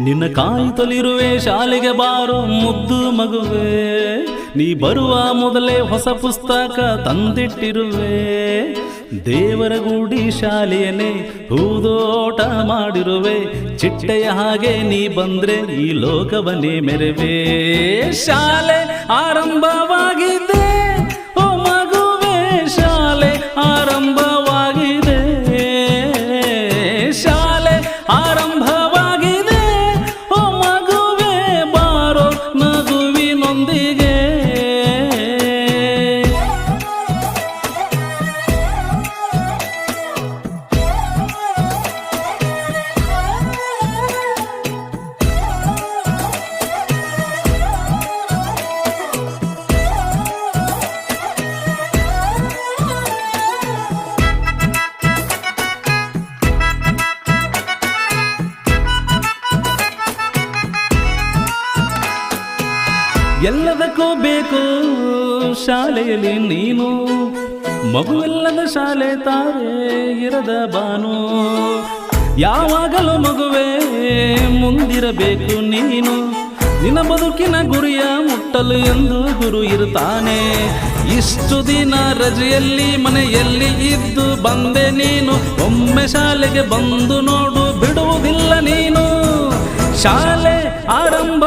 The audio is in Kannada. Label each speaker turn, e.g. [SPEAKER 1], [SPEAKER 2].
[SPEAKER 1] ನಿನ್ನ ಕಾಯುತ್ತಲಿರುವೆ ಶಾಲೆಗೆ ಬಾರೋ ಮುದ್ದು ಮಗುವೆ. ನೀ ಬರುವ ಮೊದಲೇ ಹೊಸ ಪುಸ್ತಕ ತಂದಿಟ್ಟಿರುವೆ. ದೇವರ ಗುಡಿ ಶಾಲೆಯನ್ನೇ ಹೂದೋಟ ಮಾಡಿರುವೆ. ಚಿಟ್ಟೆಯ ಹಾಗೆ ನೀ ಬಂದ್ರೆ ಈ ಲೋಕವನ್ನೇ ಮೆರವೇ. ಶಾಲೆ ಆರಂಭವಾಗಿದೆ. ಎಲ್ಲದಕ್ಕೂ ಬೇಕು ಶಾಲೆಯಲ್ಲಿ ನೀನು. ಮಗುವೆಲ್ಲದ ಶಾಲೆ ತಾರೆ ಇರದ ಬಾನು. ಯಾವಾಗಲೂ ಮಗುವೆ ಮುಂದಿರಬೇಕು ನೀನು. ನಿನ್ನ ಬದುಕಿನ ಗುರಿಯ ಮುಟ್ಟಲು ಎಂದು ಗುರು ಇರುತ್ತಾನೆ. ಇಷ್ಟು ದಿನ ರಜೆಯಲ್ಲಿ ಮನೆಯಲ್ಲಿ ಇದ್ದು ಬಂದೆ ನೀನು. ಒಮ್ಮೆ ಶಾಲೆಗೆ ಬಂದು ನೋಡು, ಬಿಡುವುದಿಲ್ಲ ನೀನು. ಶಾಲೆ ಆರಂಭ